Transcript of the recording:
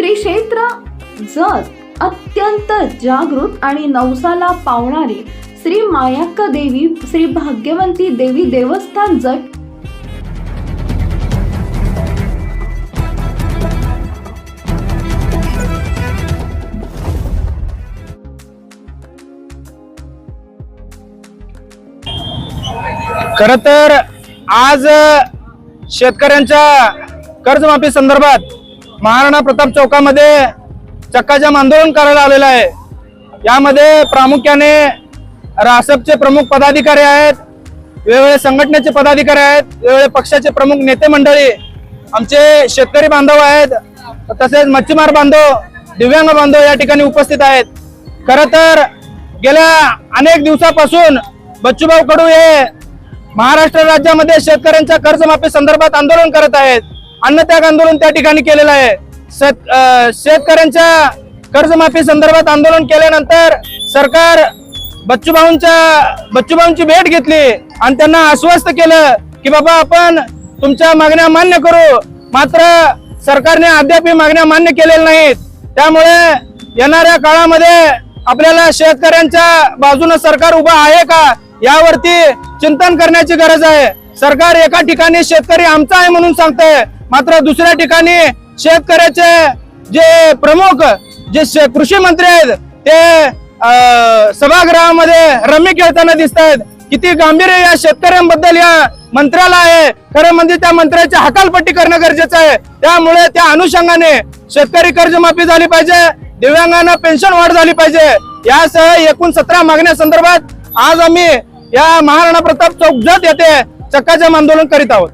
श्री क्षेत्र जत अत्यंत जागृत आणि नवसाला पावणारी श्री मायाक्का देवी श्री भाग्यवंती देवी देवस्थान जट खर तर आज शेतकऱ्यांच्या कर्जमाफी संदर्भात महाराणा प्रताप चौकामध्ये चक्काजाम आंदोलन करायला आलेलं आहे. यामध्ये प्रामुख्याने रासपचे प्रमुख पदाधिकारी आहेत वेगवेगळे संघटनेचे पदाधिकारी आहेत वेगवेगळे पक्षाचे प्रमुख नेते मंडळी आमचे शेतकरी बांधव आहेत तसेच मच्छीमार बांधव दिव्यांग बांधव या ठिकाणी उपस्थित आहेत. खर तर गेल्या अनेक दिवसापासून बच्चूभाऊ कडू हे महाराष्ट्र राज्यामध्ये शेतकऱ्यांच्या कर्जमाफी संदर्भात आंदोलन करत आहेत. अन्नत्याग आंदोलन त्या ठिकाणी केलेलं आहे. शेत शेतकऱ्यांच्या कर्जमाफी संदर्भात आंदोलन केल्यानंतर सरकार बच्चूभाऊंच्या बच्चूभाऊंची भेट घेतली आणि त्यांना आश्वस्त केलं की बाबा आपण तुमच्या मागण्या मान्य करू. मात्र सरकारने अद्याप मागण्या मान्य केलेल्या नाहीत. त्यामुळे येणाऱ्या काळामध्ये आपल्याला शेतकऱ्यांच्या बाजूने सरकार उभा आहे का यावरती चिंतन करण्याची गरज आहे. सरकार एका ठिकाणी शेतकरी आमचा आहे म्हणून सांगतंय. मात्र दुसऱ्या ठिकाणी शेतकऱ्याचे जे प्रमुख जे शे- कृषी मंत्री आहेत ते अं, सभागृहामध्ये रमी खेळताना दिसत आहेत किती गांभीर्य या शेतकऱ्यांबद्दल या मंत्र्याला आहे. खरं म्हणजे त्या मंत्र्याची हकालपट्टी करणं गरजेचं आहे. त्यामुळे त्या अनुषंगाने शेतकरी कर्जमाफी झाली पाहिजे दिव्यांगांना पेन्शन वाढ झाली पाहिजे. यासह एकूण सतरा मागण्या संदर्भात आज आम्ही या महाराणा प्रताप चौक जत येथे चक्काजाम आंदोलन करीत आहोत.